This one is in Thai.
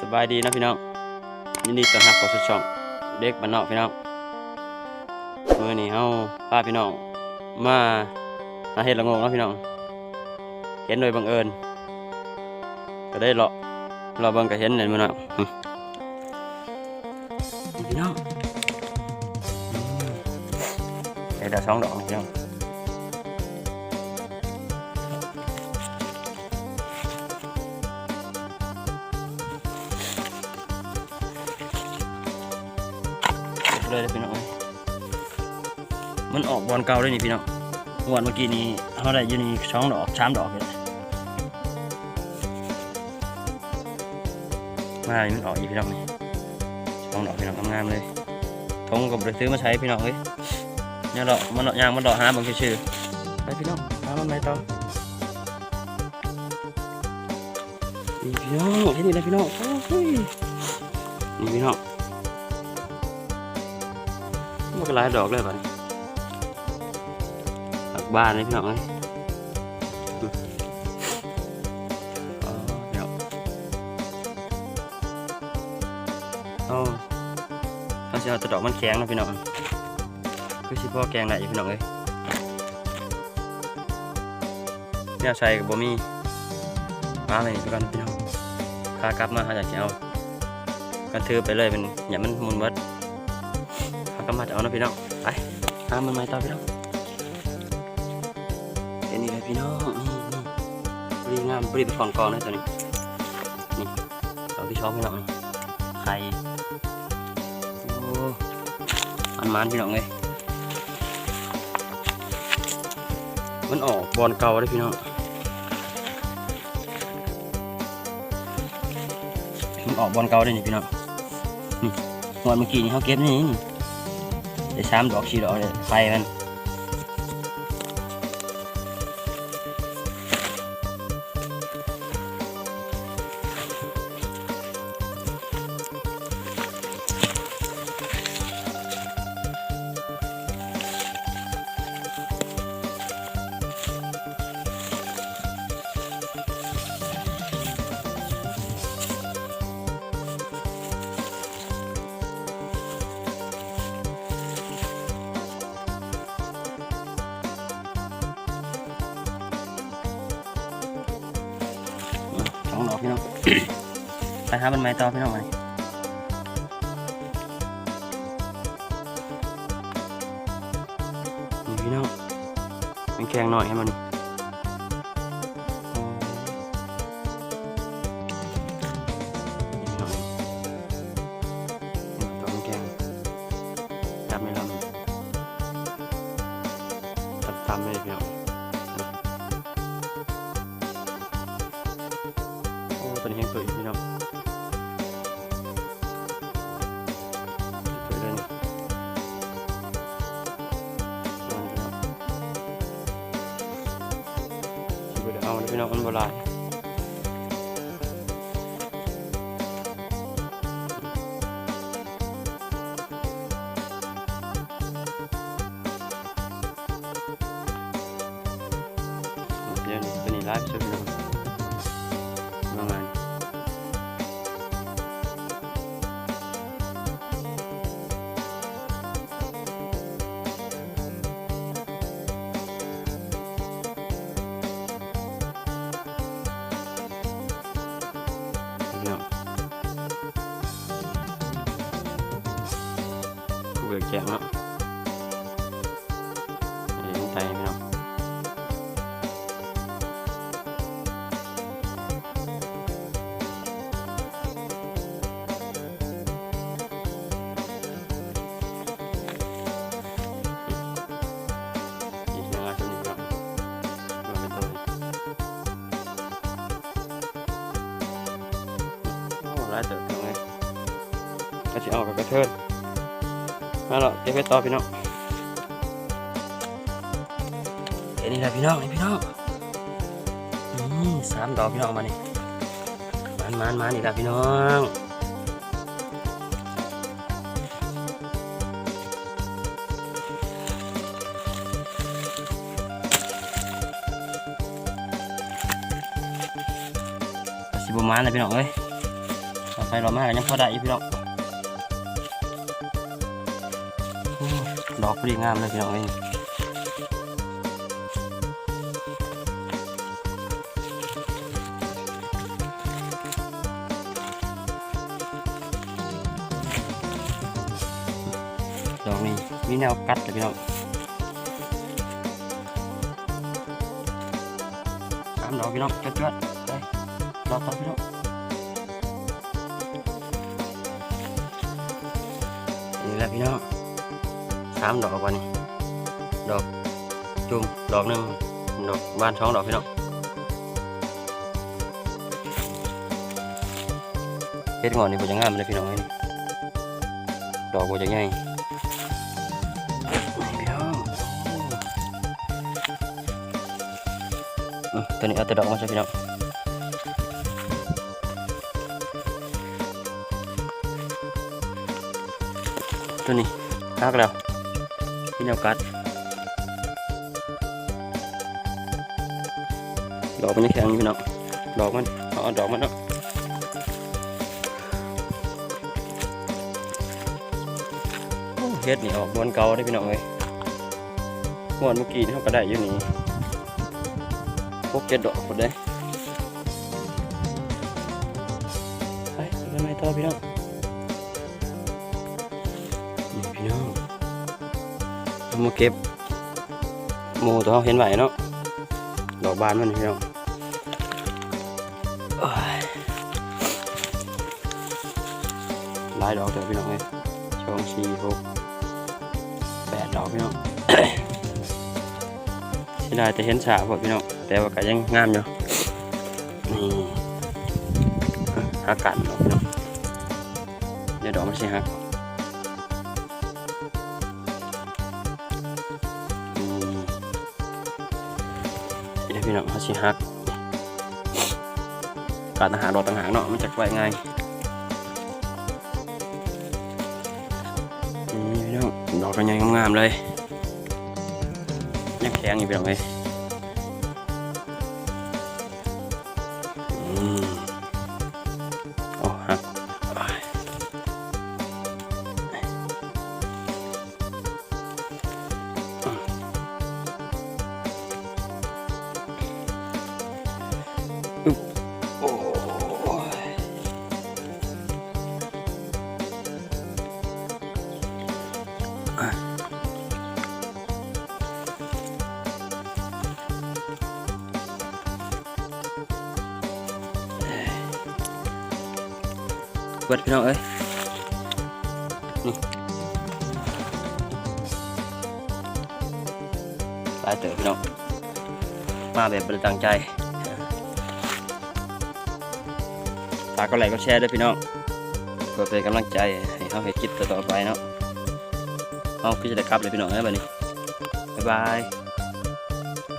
สบายดีนะพี่น้องยินดีต้อนรับเข้าสู่ช่องเด็กบ้านนอกพี่น้องมื้อนี้เฮาพาพี่น้องมาหาเห็ดละงงนะพี่น้อง เห็นโดยบังเอิญก็ได้เลาะเราเบิ่งก็เห็นเลยมื้อนั้นหึนี่พี่น้องอืมได้ดอกสองดอกพี่น้อง เลยพี่น้องมันออกบอลเก่าเลยนี่พี่น้องวันเมื่อกี้นี้เขาได้ยูนี่สองดอกสามดอกเลยมานี่มันออกอีกพี่น้องนี่สองดอกพี่น้องงามเลยทงกับบริซื้อมาใช้พี่น้องเอ้ยเนี่ยดอกมันดอกยางมันดอกหาบางชื่อไปพี่น้องหามันไปต่อนี่พี่น้องเห็นนี่นะพี่น้องนี่พี่น้อง มันก็หลายดอกเลยบัดนี้ดอกบานเลยพี่น้องเอ้ยอืมอ๋อเดี๋ยวเอาเอาสิเอาต่ดอกมันแข็งนะพี่น้องคือสิพ่อแกงได้อยู่พี่น้องเอ้ยเนี่ยใส่กับบ่มีมาเลยนี่พี่ก่อนพี่น้องพากลับมาเขาจะสิเอากันถือไปเลยเป็นอย่ามันมุนเบิด กำมัดเอานะพี่น้องไปหามันใหม่ต่อพี่น้องเห็นนี่เลยพี่น้องปรีงามปรีเป็นของกองเลยตัวนี้นี่เราที่ชอบพี่น้องนี่ไข่โอ้มันมันพี่น้องเลยมันออกบอลเก่าเลยพี่น้องมันออกบอลเก่าเลยนี่พี่น้องนี่งวดเมื่อกี้นี่เขาเก็บนี่นี่ ได้สามดอกสี่ดอกเนี่ยใส่มัน พี่น้อง ไปหามันไม้ต่อพี่น้องมานี่พี่น้องเป็นแกงหน่อยให้มันนี่นี่พี่น้องนี่ตัวมันแกงจับไม่ลำตัดตำเลยพี่น้อง เอาเลยพี่น้องมันบ่หลายเดี๋ยวนี้ตัวนี้ไลฟ์ช่วยพี่น้อง เบิกแจกเนาะเดี๋ยวใจพี่น้องอีกหมครับรวมเป็นตัวเลยโอ้หลายเติบตรงนี้ก็จะเอากับกระเทิน มาแล้วเก็บไปต่อพี่น้องเอ็นี่แหละพี่น้องนี่พี่น้องนี่สามดอกพี่น้องเอามานี่มันมันมันนี่แหละพี่น้องสิบประมาณนะพี่น้องเอ้ยต่อไปเรามายังพอได้พี่น้อง ดอกพอดีงามเลยพี่น้องเองดอกนี้มีแนวกัดเลยพี่น้องสามดอกพี่น้องจวดๆไปรอต่อพี่น้องนี่แหละพี่น้อง สามดอกวันนี้ ดอกจุ่มดอกหนึ่งดอกบานสองดอกพี่น้องเฮ็ดงอนนี่บ่จะงามเลยพี่น้องเอ้ยนี่ดอกบ่จะใหญ่นี่พี่น้องอืมตัวนี้เอาแต่ดอกมาใช่พี่น้องตัวนี้ฮักแล้ว พี่แนวกัดดอกมันยังแข็งอยู่พี่น้องดอกมันเอาเอดอกมันเนาะโอ้เฮ็ดนี่ออกมวนเก่าได้พี่น้องเลยมวนเมื่อกี้นี่เขาก็ได้อยู่นี่พวกเจ็ดดอกหมดเลยไปไปกันไหนต่อพี่น้องนี่พี่น้อง มาเก็บหมูตัวเขาเห็นไหวเนาะดอกบานมันพี่น้องหลายดอกเถอะพี่น้องเอ้ยสองสี่หกแปดดอกพี่น้องเสียดายแต่เห็นฉาพอพี่น้องแต่ว่าก็ยังงามอยู่นี่อะหักกันดอกพี่น้องเดี๋ยวดอกมันสิหักอื พี่น้องเขาสิฮักการต่าหากดอต่างหากเนาะมันจะไวง่ายนี่พี่น้องดอกกระยังงามๆเลยยังแข็งอยู่พี่น้องเลย เบิดพี่น้องเอ้ยนี่ตายเต๋อพี่น้องมาแบบบริตั้งใจฝากกดไลค์กดแชร์ด้วยพี่น้องเพื่อเป็นกำลังใจให้เขาเห็นคลิปต่อไปเนาะเอาพี่จะได้กลับเลยพี่น้องเอ้ยบัดนี้บ๊ายบาย